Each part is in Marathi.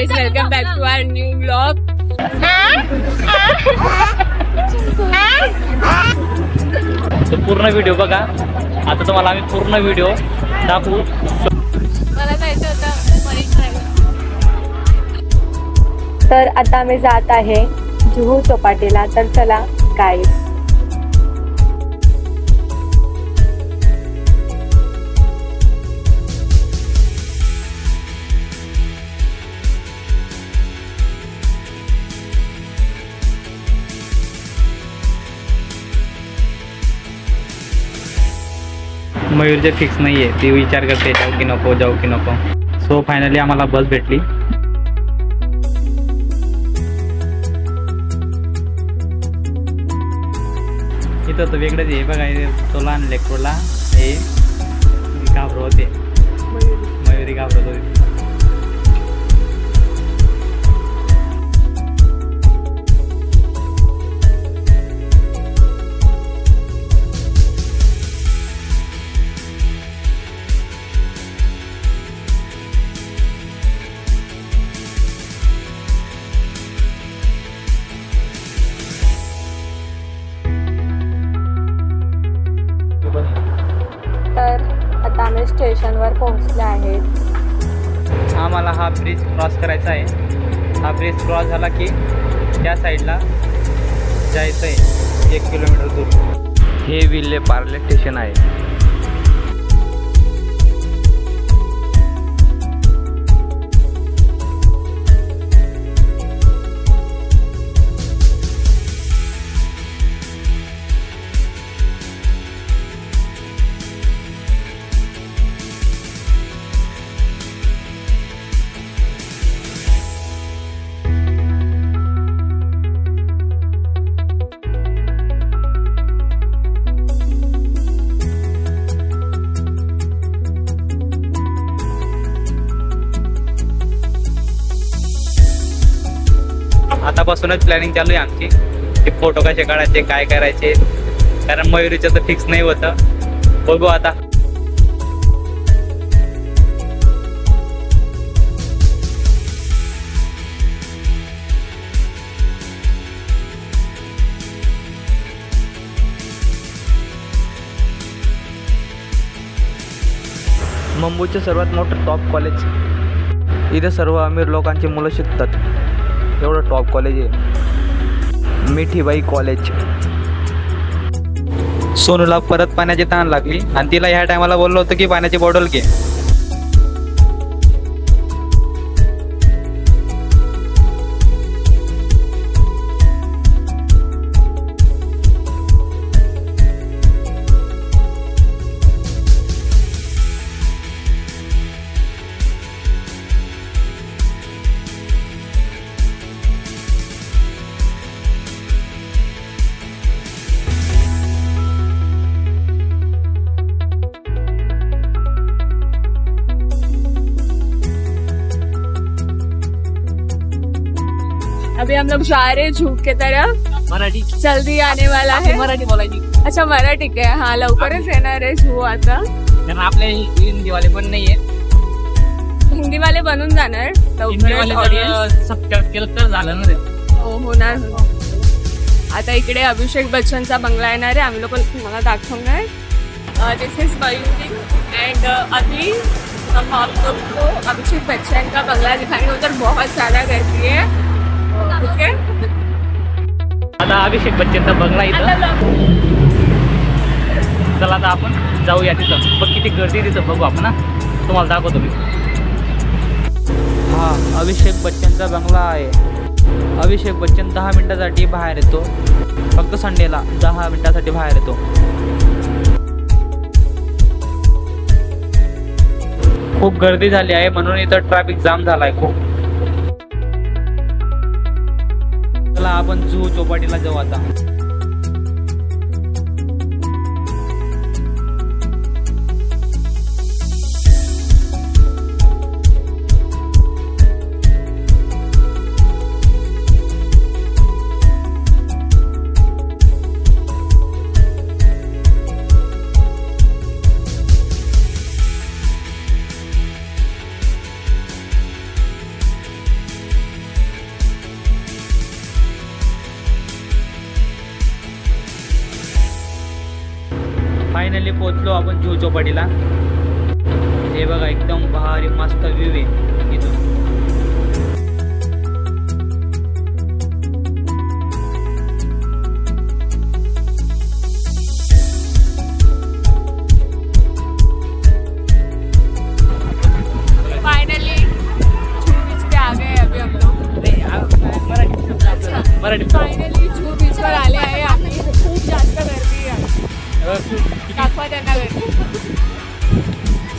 Guys welcome back to our new blog तो पूर्ण व्हिडिओ बघा. आता तुम्हाला आम्ही पूर्ण व्हिडिओ दाखवू. मला जायचं होतं मरीन ड्राईव्ह तर आता आम्ही जात आहे जुहू चौपाटीला. तर चला गाईस मयूरचे फिक्स नाही आहे ती विचार करते जाऊ की नको जाऊ की नको. सो फायनली आम्हाला बस भेटली. इथं तर वेगळंच आहे. बघा हे तो लहान लेकरूला हे घाबरत होते. मयुरी. घाबरत होती. क्रॉस करायचा आहे. हा ब्रिज क्रॉस झाला की त्या साईडला जायचं आहे एक किलोमीटर दूर. हे विले पार्ले स्टेशन आहे. आतापासूनच प्लॅनिंग चालू आहे आमची. की फोटो कसे काढायचे काय करायचे. कारण मयुरीचं तर फिक्स नाही होतं. बघू आता. मुंबईचं सर्वात मोठं टॉप कॉलेज इथे सर्व अमीर लोकांची मुलं शिकतात. एवढं टॉप कॉलेज आहे. मिठीबाई कॉलेज सोनूला परत पाण्याची ताण लागली आणि तिला ह्या टायमाला बोललो होतं की पाण्याची बॉटल घे. अभी हम लोग जा रहे झूठ के तरफ मराठी। जल्दी आने वाला है। मराठी बोलायची अच्छा मराठी आहे हा लवकरच येणार आहे झू आता कारण आपले हिंदीवाले पण नाहीये। हिंदीवाले बनून जाणार लवकरच audience. सबस्क्राईब केलं तर झालं ना हो होणार आता इकडे अभिषेक बच्चनचा बंगला येणार आहे. आम्ही लोक तुम्हाला दाखवणार. दिस इज मयूरी एंड अभी हम आप लोग को अभिषेक बच्चन का बंगला दिखाएंगे उधर बहुत ज़्यादा गर्दी है। ओके. आता अभिषेक बच्चनचा बंगला इथं. चला आता आपण जाऊया तिथं. बघ किती गर्दी तिथं. बघू आपण ना तुम्हाला दाखवतो मी. हा अभिषेक बच्चनचा बंगला आहे. अभिषेक बच्चन दहा मिनिटासाठी बाहेर येतो. फक्त संडेला दहा मिनिटासाठी बाहेर येतो. खूप गर्दी झाली आहे. म्हणून इथं ट्रॅफिक जाम झाला आहे खूप. आपण जुहू चौपाटीला जाऊ आता. फायनली पोहोचलो आपण जुहू चौपाटीला. हे बघा एकदम भारी मस्त व्ह्यू आहे इथून. मराठी फायनली दाखवा त्यांना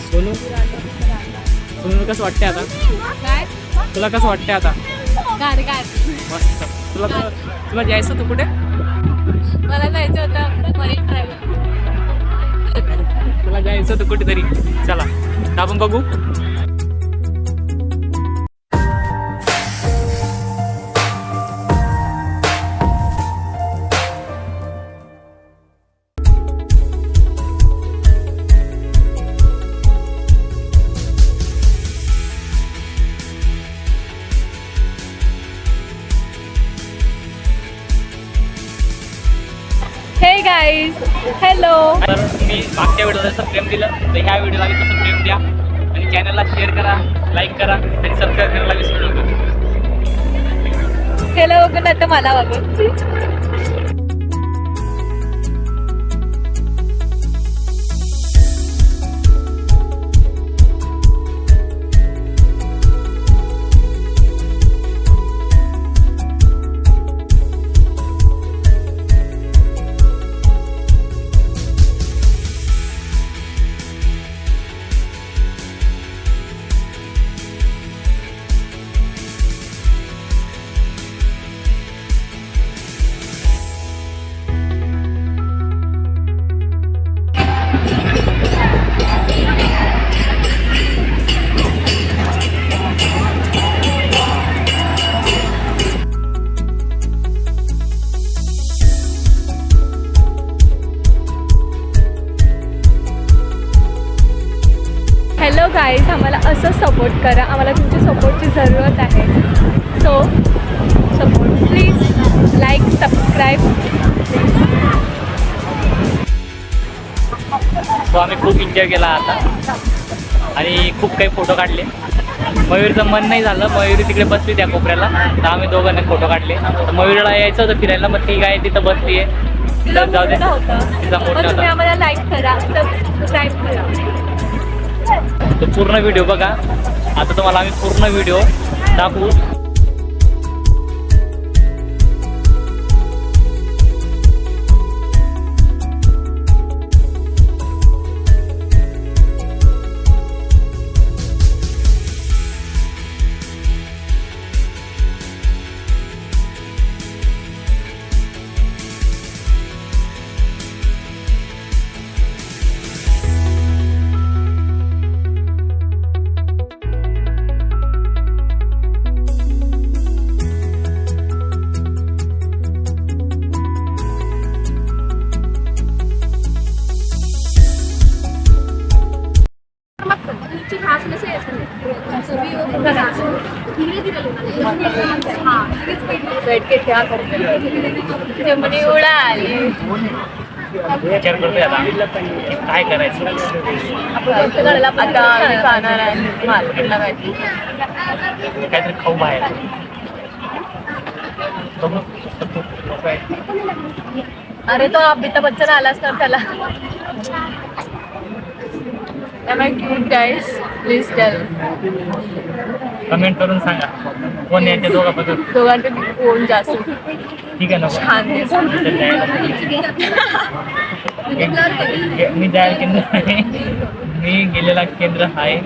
सोनू? सोनू कसं वाटते आता? काय? तुला कसं वाटते आता? गार गार. मस्त. तुला तुला जायचं होतं कुठे? मला जायचं होतं मरीन ड्राईव्ह तुला जायचं होतं कुठेतरी. चला आपण बघू. गाईज हॅलो तर मी मागच्या व्हिडिओला जसं प्रेम दिलं तर ह्या व्हिडिओला तसं प्रेम द्या. आणि चॅनलला शेअर करा लाईक करा आणि सबस्क्राईब करायला विसरू नका. त्याला बघून आता मला बघून सपोर्ट करा. आम्हाला तुमच्या सपोर्टची जरूरत आहे. So support please like subscribe so आम्ही खूप एन्जॉय केला आता. आणि खूप काही फोटो काढले. मयूरचं मन नाही झालं. मयुरी तिकडे बसली त्या कोपऱ्याला. तर आम्ही दोघांनी फोटो काढले. तर मयूरला यायचं होतं फिरायला मग ती काय तिथं बसली आहे जाऊ दे. तिचा मोठा होता. आम्हाला लाईक करा. सबस्क्राईब करा. तो पूर्ण व्हिडिओ बघा. आता तुम्हाला आम्ही पूर्ण व्हिडिओ दाखवू. बैठ के क्या करते जमनी उडाली. विचार करतोय आता की काय करायचं? आता आम्ही जाणार आहे मार्केटला काहीतरी काहीतरी खाऊ बाहेर. बघू अरे तो अमिताभ बच्चन आलाच तर त्याला. Am I cute guys? Please tell. Comment करून सांगा. कोण याच्या दोघांबद्दल? दोघांपैकी कोण जास्त? ठीक आहे ना छान दिसतो मी जायला केंद्र आहे. मी गेलेला केंद्र आहे.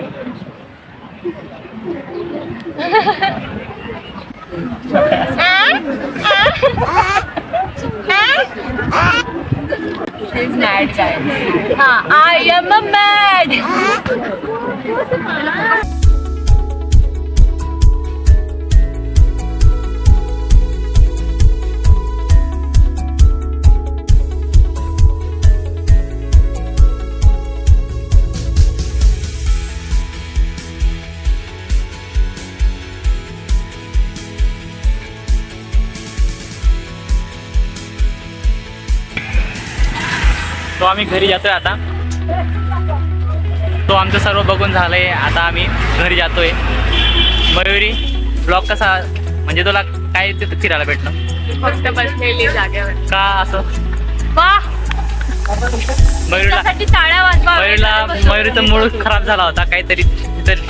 Ha, I am a तो आम्ही घरी जातोय आता. तो आमचं सर्व बघून झालंय आता आम्ही घरी जातोय. मयुरी ब्लॉग कसा? म्हणजे तुला काय तिथं फिरायला भेटलं? फक्त बसलेली जागेवर. का असं? मयुरीला मयुरीला मयुरीचा मूड खराब झाला होता काहीतरी तर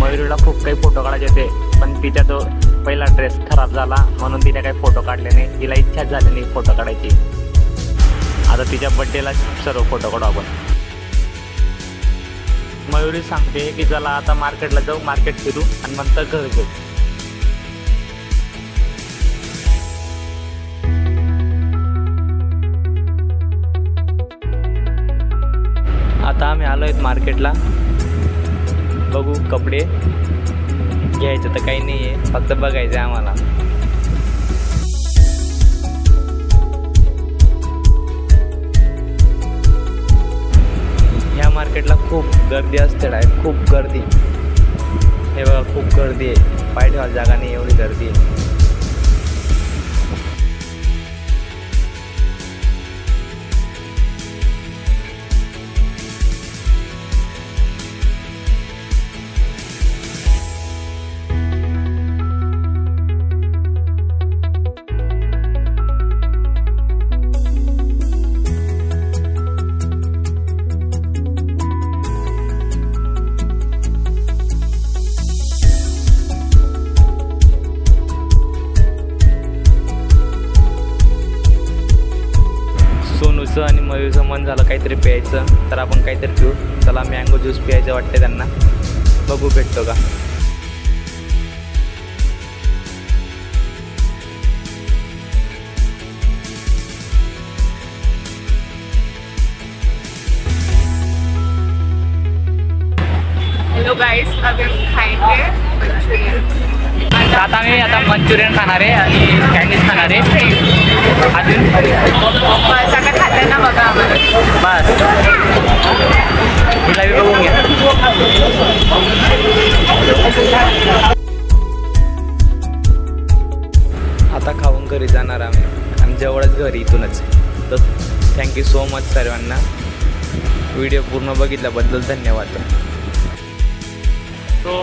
मयुरीला खूप काही फोटो काढायचे होते पण तिचा तो पहिला ड्रेस खराब झाला म्हणून तिने काही फोटो काढले नाही. तिला इच्छाच झाली नाही फोटो काढायची. आता तिच्या बड्डेला सर्व फोटो काढू आपण. मयुरी सांगते की चला आता मार्केटला जाऊ मार्केट फिरू आणि नंतर घर घेऊ. आता आम्ही आलो आहेत मार्केटला बघू कपडे. घ्यायचं तर काही नाही आहे फक्त बघायचं आहे आम्हाला. मार्केटला खूप गर्दी असते डायरेक्ट खूप गर्दी. हे बघा खूप गर्दी आहे. पाय ठेवा जागा नाही एवढी गर्दी आहे. टाईम झालं काहीतरी प्यायचं तर आपण काहीतरी पिऊ. चला मँगो ज्यूस प्यायचं वाटते त्यांना. बघू भेटतो का? हॅलो गाईस अभी खाएंगे तर आता मी आता मंचुरियन खाणार आहे आणि चायनीज खाणार आहे. अजून? बस आता खाताना बघा आम्हाला बस. हिला बी बघून घ्या. आता खाऊन घरी जाणार आम्ही. आणि जवळच घरी इथूनच. तर थँक्यू सो मच सर्वांना. व्हिडिओ पूर्ण बघितल्याबद्दल धन्यवाद. तो